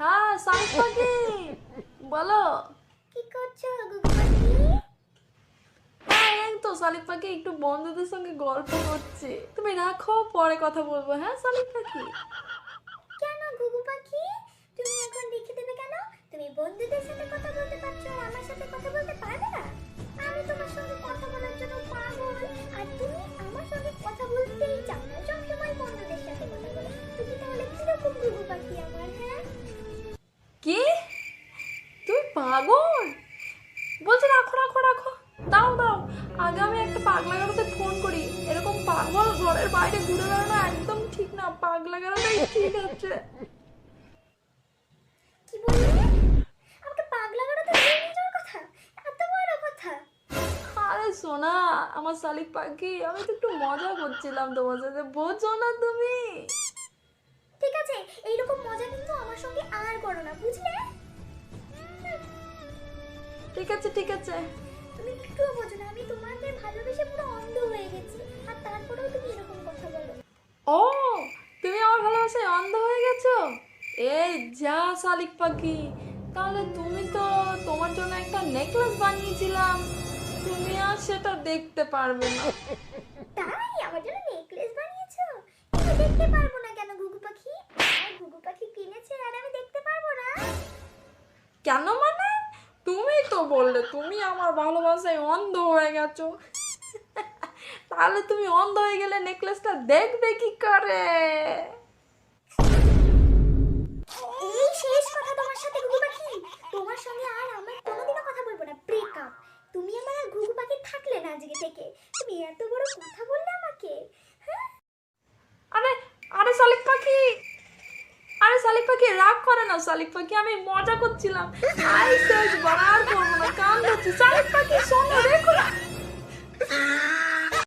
হ্যাঁ শালিক পাখি বলো। কি করছ ঘুঘু পাখি হ্যাঁ এই তো শালিক পাখি একটু বন্ধুদের সঙ্গে গল্প করছে। তুমি রাখো পরে কথা বলব। হ্যাঁ শালিক পাখি কেন ঘুঘু পাখি তুমি এখন রেখে তাহলে ঘুঘু পাখি আমার হ্যাঁ কি? তুই পাগল? বলছি রাখো রাখো রাখো। দাও দাও। আগে আমি একটা পাগলা গারোতে ফোন করি। এরকম পাগল ঘরের বাইরে ঘুরে বেড়ানো একদম ঠিক না। পাগলা গারোটাই ঠিক আছে কি বললে? আমাকে পাগলা গাড়াতে নিয়ে যাওয়ার কথা? এত বড় কথা। আরে সোনা আমার শালিক পাখি আমি তো একটু মজা করছিলাম তোমার সাথে। বোঝো না তুমি। ঠিক আছে ঠিক আছে। তুমি একটুও বোঝো না আমি তোমাকে ভালোবেসে পুরো অন্ধ হয়ে গেছি আর তারপরেও তুমি এরকম কথা বলো। ও তুমি আমার ভালোবাসায় অন্ধ হয়ে গেছো? এই যা শালিক পাখি তাহলে তুমি তো তোমার জন্য একটা নেকলেস বানিয়েছিলাম। তুমি আর সেটা দেখতে পারবে না। তাই? আমার জন্য নেকলেস বানিয়েছো? আমি দেখতে পারব না কেন ঘুঘু পাখি? আমার ঘুঘু পাখি কিনেছে আর আমি দেখতে পারব না। কেন মানে? তুমি তো বললে তুমি আমার ভালোবাসায় অন্ধ হয়ে গেছো। তাহলে তুমি অন্ধ হয়ে গেলে নেকলেসটা দেখবে কি করে? এই শেষ কথা তোমার সাথে ঘুঘু পাখি। তোমার সঙ্গে আর আমার কোনোদিনও কথা বলব না। ব্রেকআপ তুমি আমার আর ঘুঘু পাখি থাকলে না আজকে থেকে। তুমি এত বড় কথা বললে আমাকে। হ্যাঁ? আরে আরে শালিক পাখি! শালিক পাখি রাগ করে না শালিক পাখি আমি মজা করছিলাম। আই বার করব না